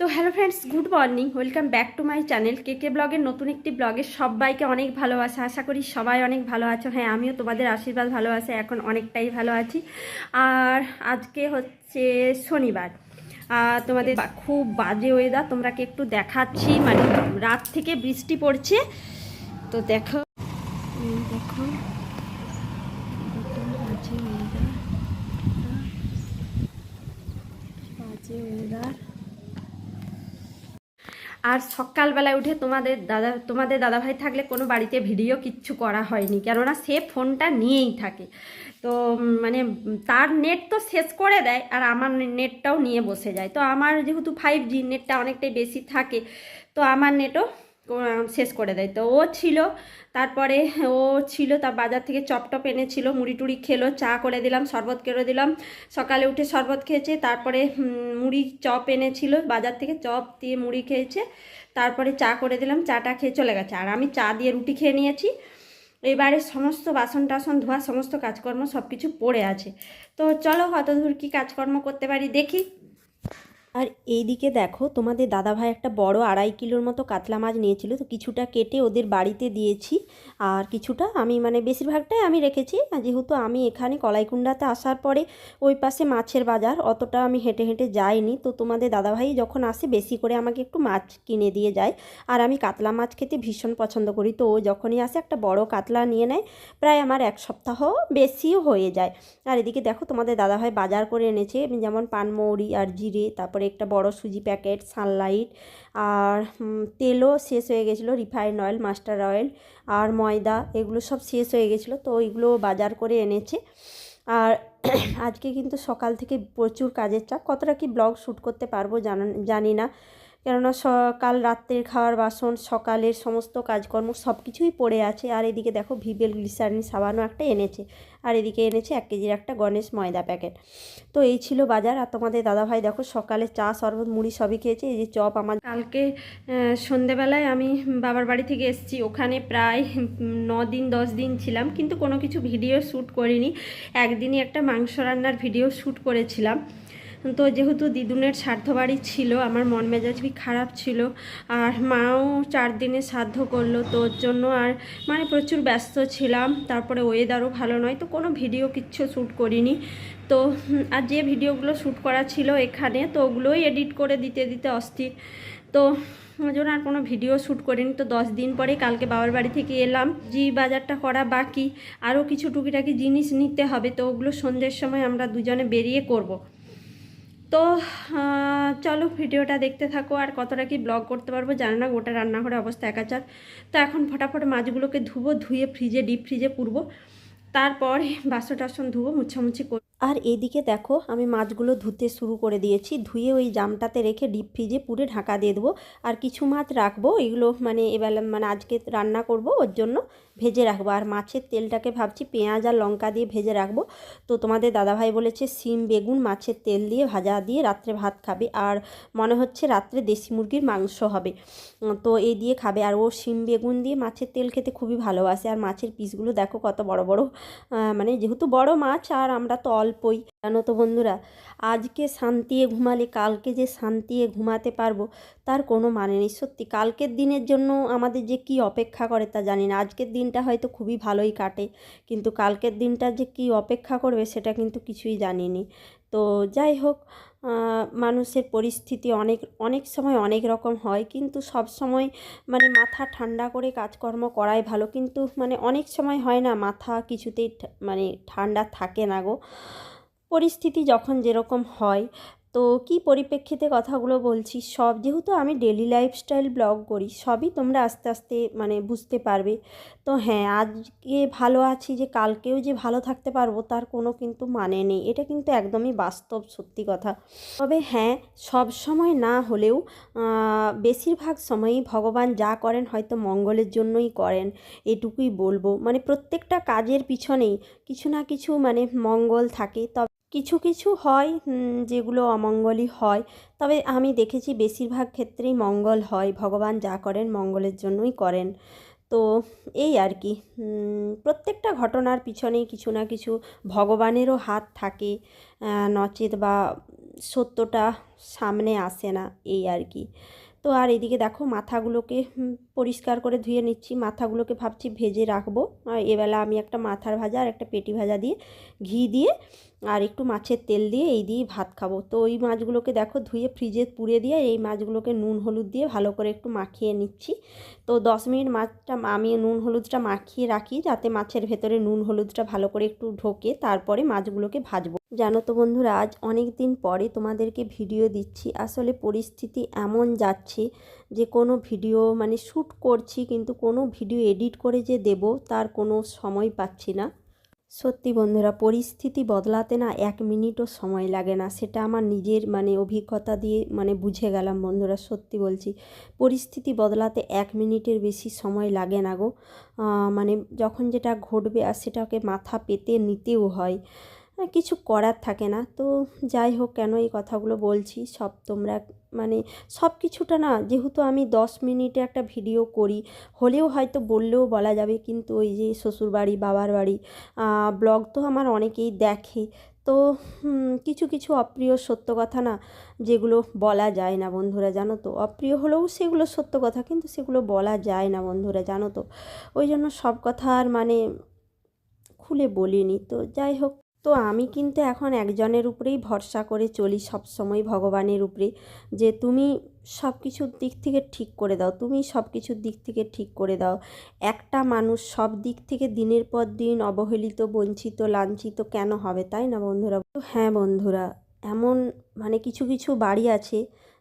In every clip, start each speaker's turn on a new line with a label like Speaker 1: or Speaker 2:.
Speaker 1: তো hello friends good morning. Welcome back to my channel K K ব্লগের নতুন একটি ব্লগে সবাইকে অনেক ভালোবাসা। আশা করি সবাই অনেক ভালো আছো। হ্যাঁ আমিও তোমাদের আশীর্বাদ ভালোবাসে এখন অনেকটাই ভালো আছি। আর আজকে হচ্ছে শনিবার। আর তোমাদের খুব বাজে ওয়েদার তোমরা কি একটু দেখাচ্ছি? মানে রাত থেকে বৃষ্টি পড়ছে। তো দেখো। দেখো বাজে ওয়েদার বাজে ওয়েদার আর সকালবেলায় উঠে তোমাদের দাদা, তোমাদের দাদাভাই থাকলে কোনো বাড়িতে ভিডিও কিচ্ছু করা হয়নি, কেননা সে ফোনটা নিয়েই থাকে। তো মানে তার নেট তো শেষ করে দেয় আর আমার নেটটাও নিয়ে বসে যায়। তো আমার যেহেতু ফাইভ জি নেটটা অনেকটাই বেশি থাকে, তো আমার নেটও শেষ করে দেয়। তো ও ছিল, তারপরে ও ছিল তার বাজার থেকে চপ টপ এনেছিল, মুড়ি টুড়ি খেলো, চা করে দিলাম, শরবত করে দিলাম। সকালে উঠে শরবত খেয়েছে, তারপরে মুড়ি চপ এনেছিল, বাজার থেকে চপ দিয়ে মুড়ি খেয়েছে, তারপরে চা করে দিলাম, চাটা খেয়ে চলে গেছে। আর আমি চা দিয়ে রুটি খেয়ে নিয়েছি। এবারে সমস্ত বাসন টাসন, ধোয়া, সমস্ত কাজকর্ম সব কিছু পড়ে আছে। তো চলো কত দূর কী কাজকর্ম করতে পারি, দেখি। আর এইদিকে দেখো, তোমাদের দাদাভাই একটা বড় আড়াই কিলোর মতো কাতলা মাছ নিয়েছিল, তো কিছুটা কেটে ওদের বাড়িতে দিয়েছি। আর কিছুটা আমি মানে বেশিরভাগটাই আমি রেখেছি যেহেতু আমি এখানে কলাইকুণ্ডাতে আসার পরে ওই পাশে মাছের বাজার, অতটা আমি হেঁটে হেঁটে যাইনি। তো তোমাদের দাদাভাই যখন আসে, বেশি করে আমাকে একটু মাছ কিনে দিয়ে যায়। আর আমি কাতলা মাছ খেতে ভীষণ পছন্দ করি, তো ও যখনই আসে একটা বড় কাতলা নিয়ে নেয়, প্রায় আমার এক সপ্তাহ বেশিও হয়ে যায়। আর এদিকে দেখো, তোমাদের দাদাভাই বাজার করে এনেছে, যেমন পানমৌরি আর জিরে, তারপরে একটা বড় সুজি প্যাকেট, সানলাইট আর তেলও শেষ হয়ে গেছিল, রিফাইন অয়েল, মাস্টার অয়েল আর ময়দা এগুলো সব শেষ হয়ে গেছিল, তো ওইগুলো বাজার করে এনেছে। আর আজকে কিন্তু সকাল থেকে প্রচুর কাজের চাপ। কতটা কি ব্লগ শ্যুট করতে পারব জানা, জানি না। কেননা সকাল রাত্রের খাওয়ার বাসন, সকালের সমস্ত কাজকর্ম সব কিছুই পড়ে আছে। আর এদিকে দেখো ভিবেল গ্লিসারিন সাবানও একটা এনেছে। আর এদিকে এনেছে এক কেজির একটা গণেশ ময়দা প্যাকেট। তো এই ছিল বাজার। আর তোমাদের দাদাভাই দেখো সকালে চা, শরবত, মুড়ি সবই খেয়েছে। এই যে চপ আমার কালকে সন্ধেবেলায় আমি বাবার বাড়ি থেকে এসেছি। ওখানে প্রায় ন দিন, দশ দিন ছিলাম। কিন্তু কোনো কিছু ভিডিও শ্যুট করিনি। একদিনই একটা মাংস রান্নার ভিডিও শ্যুট করেছিলাম। তো যেহেতু দিদুনের বাড়ি ছিল, আমার মন মেজাজ বি খারাপ ছিল, আর মাও চার দিনে শ্রাদ্ধ করল, তো ওর জন্য আর মানে প্রচুর ব্যস্ত ছিলাম, তারপরে ওয়েদারও ভালো নয়, তো কোনো ভিডিও কিচ্ছু শ্যুট করিনি। তো আর যে ভিডিওগুলো শ্যুট করা ছিল এখানে, তো ওগুলোই এডিট করে দিতে দিতে অস্থির। তো ওই জন্য আর কোনো ভিডিও শ্যুট করিনি, তো দশ দিন পরে কালকে বাবার বাড়ি থেকে এলাম। জি বাজারটা করা বাকি, আরও কিছু টুকিটাকি জিনিস নিতে হবে, তো ওগুলো সন্ধ্যের সময় আমরা দুজনে বেরিয়ে করব। তো চলো ভিডিওটা দেখতে থাকো, আর কতটা কি ব্লগ করতে পারব জানো না, গোটা রান্নাঘরে অবস্থা একাচার। তো এখন ফটাফট মাছগুলোকে ধুবো, ধুয়ে ফ্রিজে ডিপ ফ্রিজে পুরবো। তারপরে বাসন টাসন ধুবো, মুছামুছি করব আর এদিকে দেখো, আমি মাছগুলো ধুতে শুরু করে দিয়েছি। ধুয়ে ওই জামটাতে রেখে ডিপ ফ্রিজে পুরে ঢাকা দিয়ে দেবো। আর কিছু মাছ রাখব, এগুলো মানে এবেলা মানে আজকে রান্না করব, ওর জন্য ভেজে রাখব। আর মাছের তেলটাকে ভাবছি পেঁয়াজ আর লঙ্কা দিয়ে ভেজে রাখব। তো তোমাদের দাদাভাই বলেছে সিম বেগুন, মাছের তেল দিয়ে ভাজা দিয়ে রাত্রে ভাত খাবে। আর মনে হচ্ছে রাত্রে দেশি মুরগির মাংস হবে। তো এই দিয়ে খাবে। আর ও সিম বেগুন দিয়ে মাছের তেল খেতে খুবই ভালোবাসে। আর মাছের পিসগুলো দেখো কত বড় বড় মানে যেহেতু বড় মাছ, আর আমরা তো অল্পই জানো তো বন্ধুরা, আজকে শান্তিয়ে ঘুমালে কালকে যে শান্তিয়ে ঘুমাতে পারব, তার কোনো মানে নেই। সত্যি, কালকের দিনের জন্য আমাদের যে কি অপেক্ষা করে তা জানি না। আজকের দিনটা হয়তো খুবই ভালোই কাটে, কিন্তু কালকের দিনটা যে কি অপেক্ষা করবে সেটা কিন্তু কিছুই জানিনি তো যাই হোক মানুষের পরিস্থিতি অনেক অনেক সময় অনেক রকম হয়। কিন্তু সব সময় মানে মাথা ঠান্ডা করে কাজকর্ম করাই ভালো। কিন্তু মানে অনেক সময় হয় না, মাথা কিছুতেই মানে ঠান্ডা থাকে না গো। পরিস্থিতি যখন যেরকম হয় তো কি পরিপ্রেক্ষিতে কথাগুলো বলছি সব যেহেতু আমি ডেলি লাইফস্টাইল ব্লগ করি, সবই তোমরা আস্তে আস্তে মানে বুঝতে পারবে। তো হ্যাঁ আজকে ভালো আছি যে কালকেও যে ভালো থাকতে পারব তার কোনো কিন্তু মানে নেই। এটা কিন্তু একদমই বাস্তব সত্যি কথা। তবে হ্যাঁ সব সময় না হলেও বেশিরভাগ সময়ই ভগবান যা করেন হয়তো মঙ্গলের জন্যই করেন, এটুকুই বলব। মানে প্রত্যেকটা কাজের পিছনেই কিছু না কিছু মানে মঙ্গল থাকে। তবে কিছু কিছু হয় যেগুলো অমঙ্গলই হয়। তবে আমি দেখেছি বেশিরভাগ ক্ষেত্রেই মঙ্গল হয়। ভগবান যা করেন মঙ্গলের জন্যই করেন। তো এই আর কি। প্রত্যেকটা ঘটনার পিছনেই কিছু না কিছু ভগবানেরও হাত থাকে নচেত বা সত্যটা সামনে আসে না, এই আর কি। তো আর এদিকে দেখো মাথাগুলোকে পরিষ্কার করে ধুয়ে নিচ্ছি। মাথাগুলোকে ভাবছি ভেজে রাখব। এবেলা আমি একটা মাথার ভাজা আর একটা পেটি ভাজা দিয়ে ঘি দিয়ে আর একটু মাছের তেল দিয়ে এই দিয়ে ভাত খাব। তো ওই মাছগুলোকে দেখো ধুয়ে ফ্রিজে পুড়ে দিয়ে এই মাছগুলোকে নুন হলুদ দিয়ে ভালো করে একটু মাখিয়ে নিচ্ছি। তো দশ মিনিট মাছটা আমি নুন হলুদটা মাখিয়ে রাখি যাতে মাছের ভেতরে নুন হলুদটা ভালো করে একটু ঢোকে। তারপরে মাছগুলোকে ভাজবো। জানো তো বন্ধুরা, আজ অনেক দিন পরে তোমাদেরকে ভিডিও দিচ্ছি। আসলে পরিস্থিতি এমন যাচ্ছে যে কোনো ভিডিও মানে শ্যুট করছি, কিন্তু কোনো ভিডিও এডিট করে যে দেব তার কোনো সময় পাচ্ছি না। সত্যি বন্ধুরা, পরিস্থিতি বদলাতে না এক মিনিটও সময় লাগে না, সেটা আমার নিজের মানে অভিজ্ঞতা দিয়ে মানে বুঝে গেলাম বন্ধুরা, সত্যি বলছি। পরিস্থিতি বদলাতে এক মিনিটের বেশি সময় লাগে না গো। মানে যখন যেটা ঘটবে আর সেটাকে মাথা পেতে নিতেও হয়। কিছু করার থাকে না। তো যাই হোক, কেন এই কথাগুলো বলছি? সব তোমরা মানে সব কিছুটা না, যেহেতু আমি দশ মিনিটে একটা ভিডিও করি, হলেও হয়তো বললেও বলা যাবে, কিন্তু ওই যে শ্বশুরবাড়ি, বাবার বাড়ি ব্লগ তো আমার অনেকেই দেখে। তো কিছু কিছু অপ্রিয় সত্য কথা না, যেগুলো বলা যায় না বন্ধুরা, জানো তো? অপ্রিয় হলেও সেগুলো সত্য কথা, কিন্তু সেগুলো বলা যায় না বন্ধুরা, জানো তো? ওই জন্য সব কথা আর মানে খুলে বলিনি। তো যাই হোক তো আমি কিন্তু এখন একজনের উপরেই ভরসা করে চলি সব সময় ভগবানের উপরে। যে তুমি সব কিছুর দিক থেকে ঠিক করে দাও, তুমি সব কিছুর দিক থেকে ঠিক করে দাও। একটা মানুষ সব দিক থেকে দিনের পর দিন অবহেলিত, বঞ্চিত, লাঞ্ছিত কেন হবে, তাই না বন্ধুরা? হ্যাঁ বন্ধুরা, এমন মানে কিছু কিছু বাড়ি আছে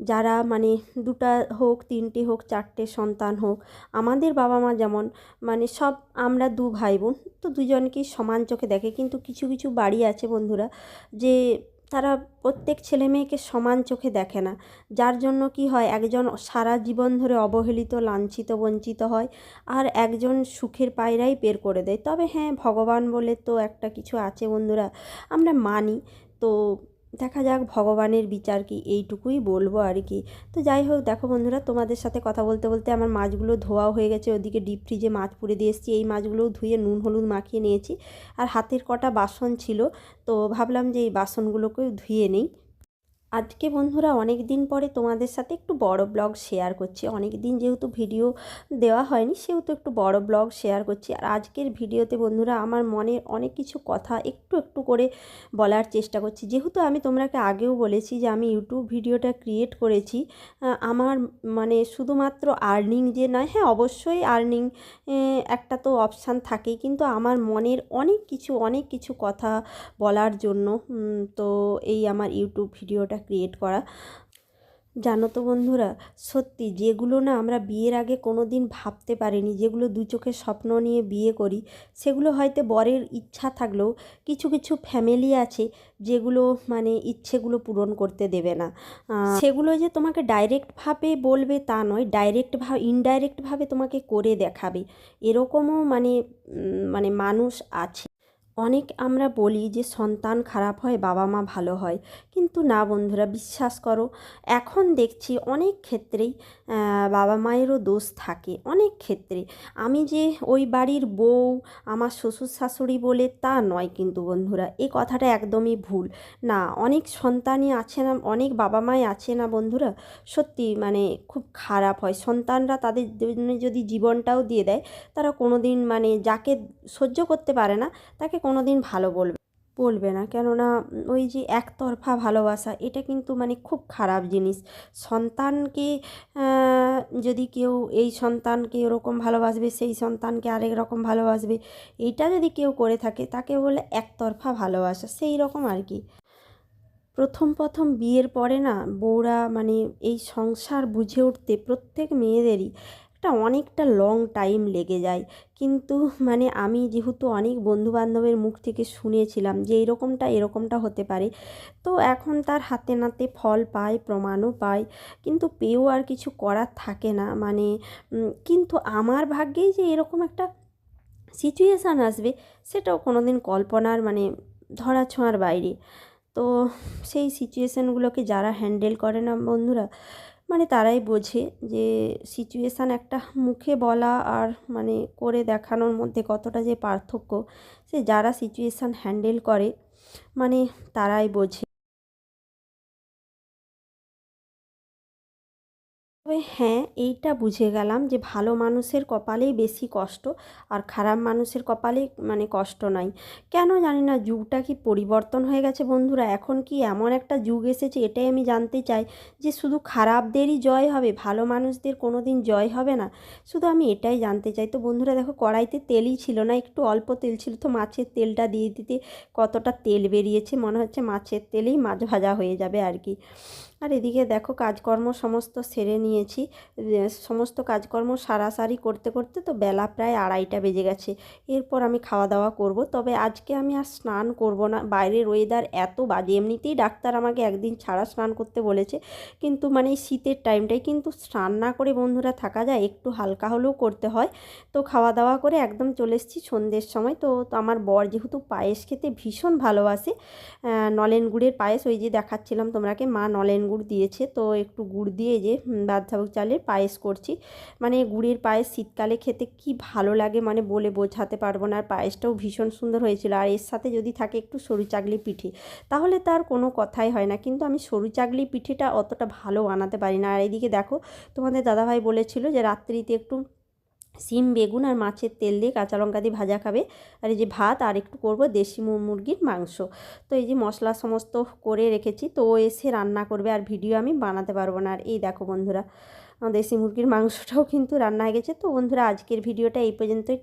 Speaker 1: যারা মানে দুটা হোক, তিনটে হোক, চারটে সন্তান হোক, আমাদের বাবা মা যেমন মানে সব আমরা দু ভাই বোন তো দুজনকেই সমান চোখে দেখে। কিন্তু কিছু কিছু বাড়ি আছে বন্ধুরা যে তারা প্রত্যেক ছেলে মেয়েকে সমান চোখে দেখে না। যার জন্য কি হয়, একজন সারা জীবন ধরে অবহেলিত, লাঞ্ছিত, বঞ্চিত হয় আর একজন সুখের পায়রাই বের করে দেয়। তবে হ্যাঁ ভগবান বলে তো একটা কিছু আছে বন্ধুরা, আমরা মানি। তো দেখা যাক ভগবানের বিচার কি, এইটুকুই বলব আর কি। তো যাই হোক, দেখো বন্ধুরা, তোমাদের সাথে কথা বলতে বলতে আমার মাছগুলো ধোয়াও হয়ে গেছে। ওদিকে ডিপ ফ্রিজে মাছ পুড়ে দিয়ে এসেছি। এই মাছগুলোও ধুয়ে নুন হলুদ মাখিয়ে নিয়েছি। আর হাতের কটা বাসন ছিল, তো ভাবলাম যে এই বাসনগুলোকেও ধুয়ে নিই। আজকে বন্ধুরা অনেক দিন পরে তোমাদের সাথে একটু বড় ব্লগ শেয়ার করছি। অনেক দিন যেহেতু ভিডিও দেওয়া হয়নি, সেহেতু একটু বড় ব্লগ শেয়ার করছি। আর আজকের ভিডিওতে বন্ধুরা আমার মনের অনেক কিছু কথা একটু একটু করে বলার চেষ্টা করছি। যেহেতু আমি তোমরাকে আগেও বলেছি যে আমি ইউটিউব ভিডিওটা ক্রিয়েট করেছি আমার মানে শুধুমাত্র আর্নিং যে নয় হ্যাঁ অবশ্যই আর্নিং একটা তো অপশান থাকেই। কিন্তু আমার মনের অনেক কিছু অনেক কিছু কথা বলার জন্য তো এই আমার ইউটিউব ভিডিওটা ক্রিয়েট করা। জানো তো বন্ধুরা, সত্যি যেগুলো না আমরা বিয়ের আগে কোনো দিন ভাবতে পারিনি, যেগুলো দু চোখের স্বপ্ন নিয়ে বিয়ে করি, সেগুলো হয়তো বরের ইচ্ছা থাকলেও কিছু কিছু ফ্যামিলি আছে যেগুলো মানে ইচ্ছেগুলো পূরণ করতে দেবে না। সেগুলো যে তোমাকে ডাইরেক্টভাবে বলবে তা নয় ডাইরেক্টভাবে ইনডাইরেক্টভাবে তোমাকে করে দেখাবে। এরকমও মানে মানে মানুষ আছে। অনেক আমরা বলি যে সন্তান খারাপ হয়, বাবা মা ভালো হয়। কিন্তু না বন্ধুরা, বিশ্বাস করো, এখন দেখছি অনেক ক্ষেত্রেই বাবা মায়েরও দোষ থাকে, অনেক ক্ষেত্রে। আমি যে ওই বাড়ির বউ, আমার শ্বশুর শাশুড়ি বলে তা নয় কিন্তু বন্ধুরা এই কথাটা একদমই ভুল। না, অনেক সন্তানই আছে না, অনেক বাবা মাই আছে না বন্ধুরা, সত্যি মানে খুব খারাপ হয়। সন্তানরা তাদের জন্য যদি জীবনটাও দিয়ে দেয়, তারা কোনো দিন মানে যাকে সহ্য করতে পারে না, তাকে কোনো দিন ভালো বলবে বলবে না। কেননা ওই যে একতরফা ভালোবাসা, এটা কিন্তু মানে খুব খারাপ জিনিস। সন্তানকে যদি কেউ এই সন্তানকে ওরকম ভালোবাসবে, সেই সন্তানকে আরেক রকম ভালোবাসবে এইটা যদি কেউ করে থাকে, তাকে বলে একতরফা ভালোবাসা, সেই রকম আর কি। প্রথম প্রথম বিয়ের পরে না, বউরা মানে এই সংসার বুঝে উঠতে প্রত্যেক মেয়েদেরই একটা অনেকটা লং টাইম লেগে যায়। কিন্তু মানে আমি যেহেতু অনেক বন্ধুবান্ধবের মুখ থেকে শুনেছিলাম যে এরকমটা এরকমটা হতে পারে, তো এখন তার হাতে নাতে ফল পায়, প্রমাণও পায়। কিন্তু পেয়েও আর কিছু করার থাকে না। মানে কিন্তু আমার ভাগ্যেই যে এরকম একটা সিচুয়েশান আসবে, সেটাও কোনো দিন কল্পনার মানে ধরা ছোঁয়ার বাইরে। তো সেই সিচুয়েশানগুলোকে যারা হ্যান্ডেল করে না বন্ধুরা মানে তারাই বোঝে যে সিচুয়েশান একটা মুখে বলা আর মানে করে দেখানোর মধ্যে কতটা যে পার্থক্য, সে যারা সিচুয়েশান হ্যান্ডেল করে মানে তারাই বোঝে। তবে হ্যাঁ এইটা বুঝে গেলাম যে ভালো মানুষের কপালেই বেশি কষ্ট আর খারাপ মানুষের কপালে মানে কষ্ট নাই। কেন জানি না, যুগটা কি পরিবর্তন হয়ে গেছে বন্ধুরা? এখন কি এমন একটা যুগ এসেছে এটাই আমি জানতে চাই যে শুধু খারাপদেরই জয় হবে, ভালো মানুষদের কোনো দিন জয় হবে না? শুধু আমি এটাই জানতে চাই। তো বন্ধুরা দেখো, কড়াইতে তেলই ছিল না, একটু অল্প তেল ছিল। তো মাছের তেলটা দিয়ে দিতে কতটা তেল বেরিয়েছে, মনে হচ্ছে মাছের তেলেই মাছ ভাজা হয়ে যাবে আর কি। আর এদিকে দেখো কাজকর্ম সমস্ত সেরে নিয়েছি। সমস্ত কাজকর্ম সারাসারি করতে করতে তো বেলা প্রায় আড়াইটা বেজে গেছে। এরপর আমি খাওয়া দাওয়া করব। তবে আজকে আমি আর স্নান করব না। বাইরের ওয়েদার এত বাজে। এমনিতেই ডাক্তার আমাকে একদিন ছাড়া স্নান করতে বলেছে। কিন্তু মানে শীতের টাইমটাই কিন্তু স্নান না করে বন্ধুরা থাকা যায়। একটু হালকা হলেও করতে হয়। তো খাওয়া দাওয়া করে একদম চলে এসেছি সন্ধ্যের সময়। তো আমার বর যেহেতু পায়েস খেতে ভীষণ ভালোবাসে নলেন গুড়ের পায়েস। ওই যে দেখাচ্ছিলাম তোমরাকে মা নলেন গুড় দিয়েছে। তো একটু গুড় দিয়ে যে বাদশাভোগ চালের পায়েস করছি। মানে গুড়ের পায়েস শীতকালে খেতে কি ভালো লাগে মানে বলে বোঝাতে পারব না। আর পায়েসটাও ভীষণ সুন্দর হয়েছিল। আর এর সাথে যদি থাকে একটু সরু চাকলি পিঠে, তাহলে তার কোনো কথাই হয় না। কিন্তু আমি সরু চাকলি পিঠেটা অতটা ভালো বানাতে পারি না। আর এদিকে দেখো, তোমাদের দাদাভাই বলেছিল যে, রাত্রিতে একটু সিম, বেগুন আর মাছের তেল দিয়ে কাঁচা লঙ্কা দিয়ে ভাজা খাবে। আর এই যে ভাত, আর একটু করব দেশি মুরগির মাংস। তো এই যে মশলা সমস্ত করে রেখেছি, তো ও এসে রান্না করবে আর ভিডিও আমি বানাতে পারব না। আর এই দেখো বন্ধুরা দেশি মুরগির মাংসটাও কিন্তু রান্না হয়ে গেছে। তো বন্ধুরা, আজকের ভিডিওটা এই পর্যন্তই।